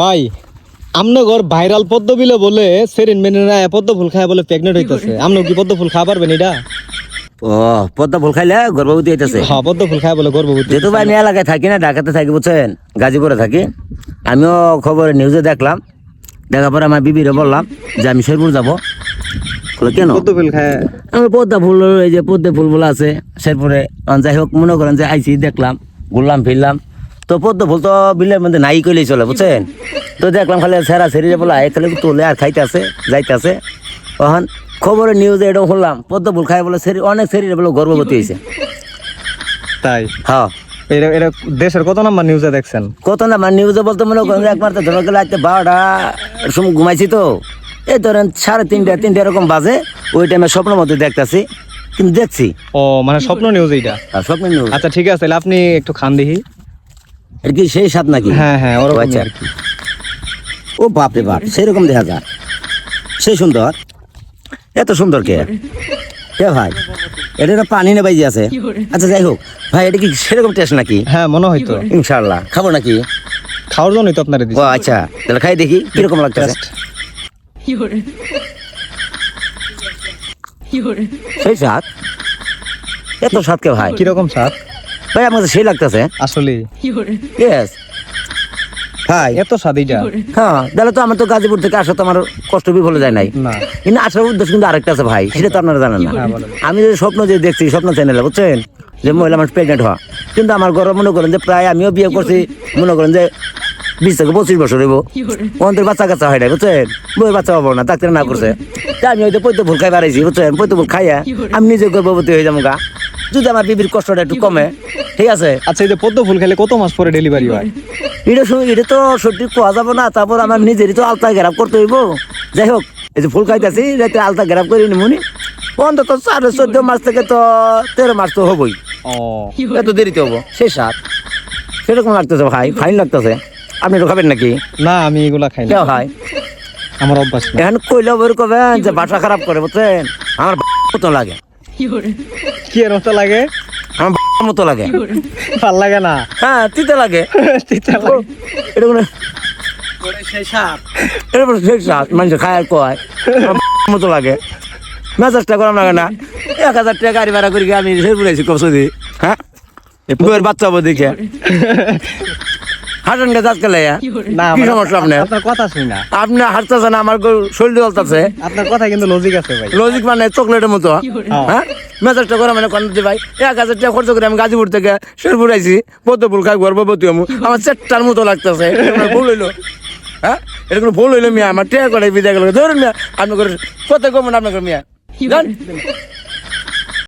ভাই আমনে ঘর ভাইরাল পদ্ম বিলে বলে সেরিন মেনেরা পদ্ম ফুল খায় বলে প্রেগনেন্ট হইতাছে। আমনে কি পদ্ম ফুল খাওয়া পারবেন এটা ও পদ্মা ফুল খাইলে গর্ভবতী হইতেছে? হ্যাঁ পদ্ম ফুল খায় বলে গর্ভবতী যেহেতু ভাই আমি এলাকায় থাকি না ঢাকাতে থাকি বুঝছেন? গাজীপুরে থাকি। আমিও খবরে নিউজে দেখলাম। দেখার পরে আমার বিবিরে বললাম যে আমি শেরপুর যাব। বলে, কেন? পদ্ম ফুল খায়। আমার পদ্মা ফুল এই যে পদ্মা ফুল বলে আছে শেরপুরে। যাই হোক মনে করেন যে আইসি দেখলাম ঘুরলাম ফিরলাম। তো পদ্ম ফুল তো বিলের মধ্যে নাই কইলেই চলে বুঝছেন? তো দেখলাম খালি সেরা সেরি বলে আয় খালি তোলে আর খাইতে আছে যাইতে আছে তখন খবরে নিউজে এটা শুনলাম পদ্ম ফুল খাই বলে সেরি অনেক সেরি বলে গর্ভবতী হয়েছে তাই? হ্যাঁ। এটা এটা দেশের কত নাম্বার নিউজে দেখছেন? কত না মানে নিউজে বলতে মনে করেন একবার তো ধরে গেলে আজকে বারোটা সময় ঘুমাইছি তো এই ধরেন সাড়ে তিনটা তিনটা এরকম বাজে ওই টাইমে স্বপ্নের মধ্যে দেখতাছি কিন্তু দেখছি। ও মানে স্বপ্ন নিউজ এইটা? স্বপ্ন নিউজ আচ্ছা ঠিক আছে তাহলে আপনি একটু খান দেখি। এটা কি সেই সাত নাকি? হ্যাঁ হ্যাঁ ওরকম আচ্ছা। আর কি। ও বাপ রে বাপ সেরকম দেখা যায়। সেই সুন্দর। এত সুন্দর কে? কে ভাই এটা একটা পানি না বাইজি আছে। আচ্ছা যাই হোক। ভাই এটা কি সেরকম টেস্ট নাকি? হ্যাঁ মনে হয়তো ইনশাল্লাহ খাব নাকি? খাওয়ার জন্যই তো আপনার ও আচ্ছা তাহলে খাই দেখি কীরকম লাগতেছে? সেই স্বাদ এত স্বাদ কে ভাই। কীরকম স্বাদ ভাই আমার কাছে সেই লাগতেছে। আসলে। ইয়েস ভাই। এত স্বাদ এইটা। হ্যাঁ তাহলে তো আমার তো গাজীপুর থেকে আসা তো আমার কষ্ট বিফলে যায় নাই। না। কিন্তু আসার উদ্দেশ্য কিন্তু আরেকটা আছে ভাই সেটা তো আপনারা জানেন না। হ্যাঁ, আমি যে স্বপ্ন যে দেখছি স্বপ্ন চ্যানেলে বুঝছেন? যে মহিলা মানুষ প্রেগনেন্ট হওয়া। কিন্তু আমার ঘরে মনে করেন যে প্রায় আমিও বিয়ে করছি মনে করেন যে বিশ থেকে পঁচিশ বছর হইব। অন্তর বাচ্চা কাচ্চা হয় নাই বুঝছেন? বই বাচ্চা পাবো না ডাক্তার না করছে। তা আমি হয়তো পৈতে ভুল খাই বাড়াইছি বুঝছেন? পৈতে ভুল খাইয়া আমি নিজে গর্ভবতী হয়ে যাব গা। যদি আমার বিবির কষ্টটা একটু কমে ঠিক আছে? আচ্ছা এই যে পদ্ম ফুল খেলে কত মাস পরে ডেলিভারি হয়? এটা শুনে এটা তো সঠিক কোয়া যাব না তারপর আমার নিজেরই তো আলতা গ্রাফ করতে হইব। যাই হোক এই যে ফুল খাইতেছি রাতে আলতা গ্রাফ করে নিমুনি অন্তত সাড়ে চোদ্দ মাস থেকে তো তেরো মাস তো হবই। এত দেরিতে হব? সেই সাত সেরকম লাগতেছে ভাই ফাইন লাগতেছে। আপনি একটু খাবেন নাকি? না আমি এগুলা খাই না। কেউ ভাই আমার অভ্যাস এখন কইলেও বের করবেন যে বাসা খারাপ করে বুঝছেন? আমার মতো লাগে কি এর মতো লাগে? আমার মতো লাগে। ভালো লাগে না? হ্যাঁ তিতে লাগে। তিতা লাগে। এটা কোনো এটা কোনো সাত মানুষ খায় কয় মতো লাগে। মেজাজটা করাম লাগে না। এক হাজার টাকা গাড়ি ভাড়া করি আমি সেই বুঝাইছি কসদি হ্যাঁ? বাচ্চা দেখে। হাঁটেন গেছে আজকাল না কি সমস্যা আপনার? আপনার কথা শুনি না। আপনি হাঁটতেছেন আমার গরু শরীর চলতেছে আপনার কথা কিন্তু লজিক আছে ভাই। লজিক মানে চকলেটের মতো। হ্যাঁ। মেজাজটা করে মানে কোন ভাই? এক হাজার টাকা খরচ করে আমি গাজীপুর থেকে শেরপুর আইছি ফুল খাই গর্ভবতী আমি আমার চারটার মতো লাগতেছে। ভুল হইল? হ্যাঁ? এটা কোনো ভুল হইল মিয়া? আমার টেয়া করে বিদায় গেল। ধরুন মিয়া আপনি করে কমন আপনার মিয়া? জান?